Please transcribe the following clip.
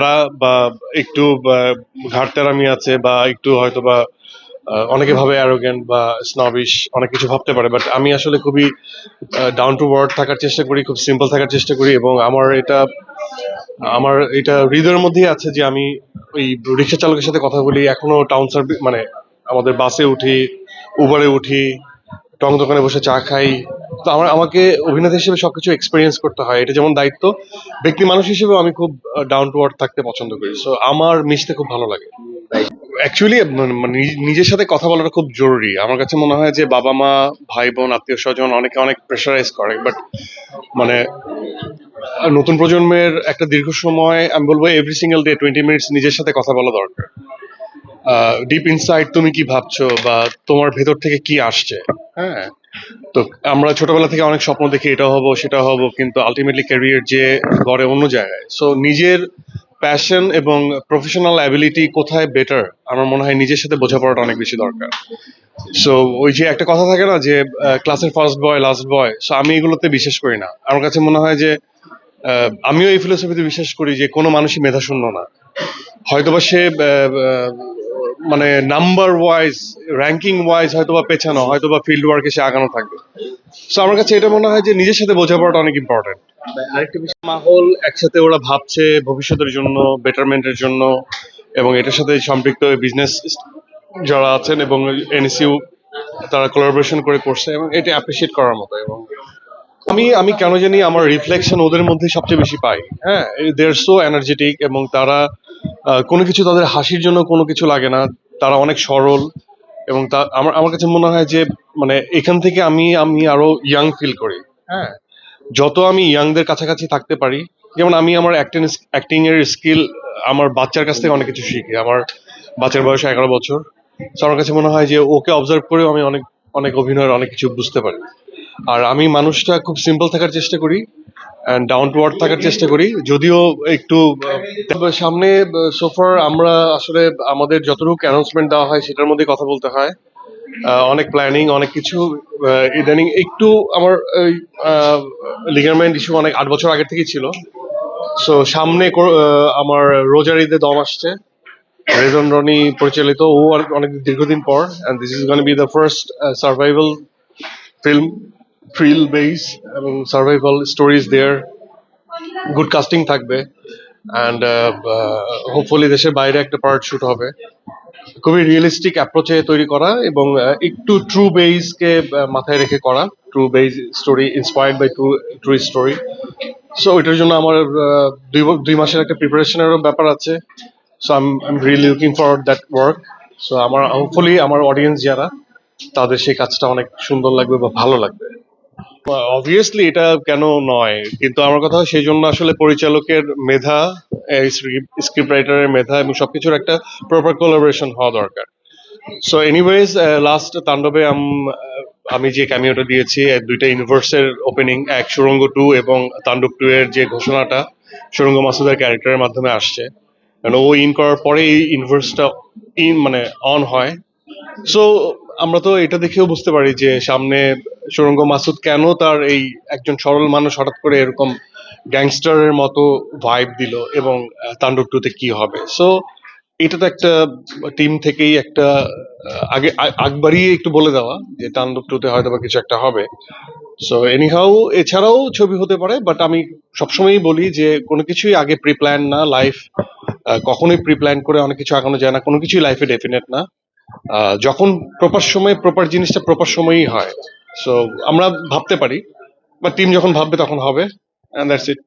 প্যারা বা একটু ঘাটতেরামি আছে বা একটু হয়তো বা অনেকে ভাবে অ্যারোগেন্ট বা স্নবিশ অনেক কিছু ভাবতে পারে বাট আমি আসলে খুবই ডাউন টু ওয়ার্ড থাকার চেষ্টা করি, খুব সিম্পল থাকার চেষ্টা করি এবং আমার এটা আমার এটা হৃদয়ের মধ্যেই আছে যে আমি ওই রিক্সা চালকের সাথে কথা বলি, এখনও টাউন সার্ভিস মানে আমাদের বাসে উঠি উবারে উঠি, টং দোকানে বসে চা খাই তো আমার, আমাকে অভিনেতা হিসেবে সবকিছু এক্সপিরিয়েন্স করতে হয়। এটা যেমন দায়িত্ব, ব্যক্তি মানুষ হিসেবে আমি খুব ডাউন টু আর্থ থাকতে পছন্দ করি। সো আমার মিশতে খুব ভালো লাগে। অ্যাকচুয়ালি নিজের সাথে কথা বলাটা খুব জরুরি। আমার কাছে মনে হয় যে, বাবা মা ভাই বোন আত্মীয় স্বজন অনেকে অনেক প্রেশারাইজ করে। বাট মানে নতুন প্রজন্মের একটা দীর্ঘ সময়, আমি বলব every single day twenty minutes নিজের সাথে কথা বলা দরকার। ডিপ ইনসাইড তুমি কি ভাবছ বা তোমার ভেতর থেকে কি আসছে? হ্যাঁ। তো আমরা ছোটবেলা থেকে অনেক স্বপ্ন দেখি, এটা হব, সেটা হব, কিন্তু আলটিমেটলি ক্যারিয়ার যে গড়ে অন্য জায়গায়। সো নিজের প্যাশন এবং প্রফেশনাল অ্যাবিলিটি কোথায় বেটার আমার মনে হয় নিজের সাথে বোঝাপড়াটা অনেক বেশি দরকার। সো ওই যে একটা কথা থাকে না যে ক্লাসের first boy last boy so আমি এগুলোতে বিশ্বাস করি না। আমার কাছে মনে হয় যে আমিও এই ফিলোসফিতে বিশ্বাস করি যে কোনো মানুষই মেধাশূন্য না। হয়তোবা সে মানে নাম্বার ওয়াইজ র্যাঙ্কিং ওয়াইজ হয়তোবা পেছানো, হয়তোবা ফিল্ড ওয়ার্কে সে আগানো থাকবে। সো আমার কাছে এটা মনে হয় যে নিজের সাথে বোঝাপড়াটা অনেক ইম্পর্টেন্ট আরেকটা বিষয়, মাহল একসাথে ওরা ভাবছে ভবিষ্যতের জন্য বেটারমেন্টের জন্য, এবং এটার সাথে সম্পৃক্ত বিজনেস যারা আছেন এবং এনএসইউ তারা কোলাবোরেশন করে করছে, এবং এটা অ্যাপ্রিসিয়েট করার মতো, এবং আমি আমি কেন জানি আমার রিফ্লেকশন ওদের মধ্যে সবচেয়ে বেশি পাই। হ্যাঁ দে আর সো এনার্জেটিক এবং তারা কোনো কিছু তাদের হাসির জন্য কোনো কিছু লাগে না। তারা অনেক সরল এবং তা, আমার আমার কাছে মনে হয় যে মানে এখান থেকে আমি আমি আরও ইয়াং ফিল করি। হ্যাঁ যত আমি ইয়াংদের কাছাকাছি থাকতে পারি, যেমন আমি আমার অ্যাক্টিং অ্যাক্টিং এর স্কিল আমার বাচ্চার কাছ থেকে অনেক কিছু শিখি। আমার বাচ্চার বয়স এগারো বছর। আমার কাছে মনে হয় যে ওকে অবজার্ভ করেও আমি অনেক অনেক অভিনয়ের অনেক কিছু বুঝতে পারি। আর আমি মানুষটা খুব সিম্পল থাকার চেষ্টা করি ডাউন টু আর্থ থাকার চেষ্টা করি। যদিও একটু সামনে সোফার আমরা আসলে আমাদের যতটুকু অ্যানাউন্সমেন্ট দেওয়া হয় সেটার মধ্যে কথা বলতে হয়। অনেক প্ল্যানিং অনেক কিছু ইদানিং একটু আমার ওই লিগারমেন্ট ইস্যু অনেক আট বছর আগের থেকেই ছিল। সো সামনে আমার রোজার ঈদে দম আসছে। রেজন রনি পরিচালিত, ও অনেক দীর্ঘদিন পর and this is gonna be the first survival film thrill base এবং survival stories there good casting থাকবে অ্যান্ড হোপফুলি দেশের বাইরে একটা পার্ট শুট হবে। খুবই রিয়েলিস্টিক অ্যাপ্রোচে তৈরি করা এবং একটু ট্রু বেসকে মাথায় রেখে করা। True base story inspired by true true story so ওইটার জন্য আমার দুই দুই মাসের একটা প্রিপারেশনেরও ব্যাপার আছে। So I'm really looking for that work so আমার হোপফুলি আমার অডিয়েন্স যারা, তাদের সেই কাজটা অনেক সুন্দর লাগবে বা ভালো লাগবে। অবভিয়াসলি এটা কেন নয়, কিন্তু আমার কথা সেই জন্য আসলে পরিচালকের মেধা স্ক্রিপ্ট রাইটারের মেধা এবং সবকিছুর একটা প্রপার কোলাবোরেশন হওয়া দরকার। সো এনিওয়েজ লাস্ট তাণ্ডবে আম- যে ক্যামিওটা দিয়েছি দুইটা ইউনিভার্সের ওপেনিং এক সুরঙ্গ টু এবং তাণ্ডব টু এর যে ঘোষণাটা, সুরঙ্গ মাসুদের ক্যারেক্টারের মাধ্যমে আসছে। কারণ ও ইন করার পরে এই ইউনিভার্সটা ইন মানে অন হয়। সো আমরা তো এটা দেখেও বুঝতে পারি যে সামনে সুরঙ্গ মাসুদ কেন তার এই একজন সরল মানুষ হঠাৎ করে এরকম গ্যাংস্টারের মতো ভাইব দিল এবং তাণ্ডব টুতে কি হবে? সো এটা তো একটা টিম থেকেই একটা আগে, আ- আগ বাড়িয়ে একটু বলে দেওয়া যে তাণ্ডব টুতে হয়তো বা কিছু একটা হবে। সো এনিহাউ এছাড়াও ছবি হতে পারে বাট আমি সবসময়ই বলি যে কোনো কিছুই আগে প্রি প্ল্যান না লাইফ কখনোই প্রি প্ল্যান করে অনেক কিছু আগানো যায় না, কোনো কিছুই লাইফে ডেফিনেট না। যখন প্রপার সময়ে প্রপার জিনিসটা প্রপার সময়ই হয়। সো আমরা ভাবতে পারি বা টিম যখন ভাববে তখন হবে অ্যান্ড দ্যাটস ইট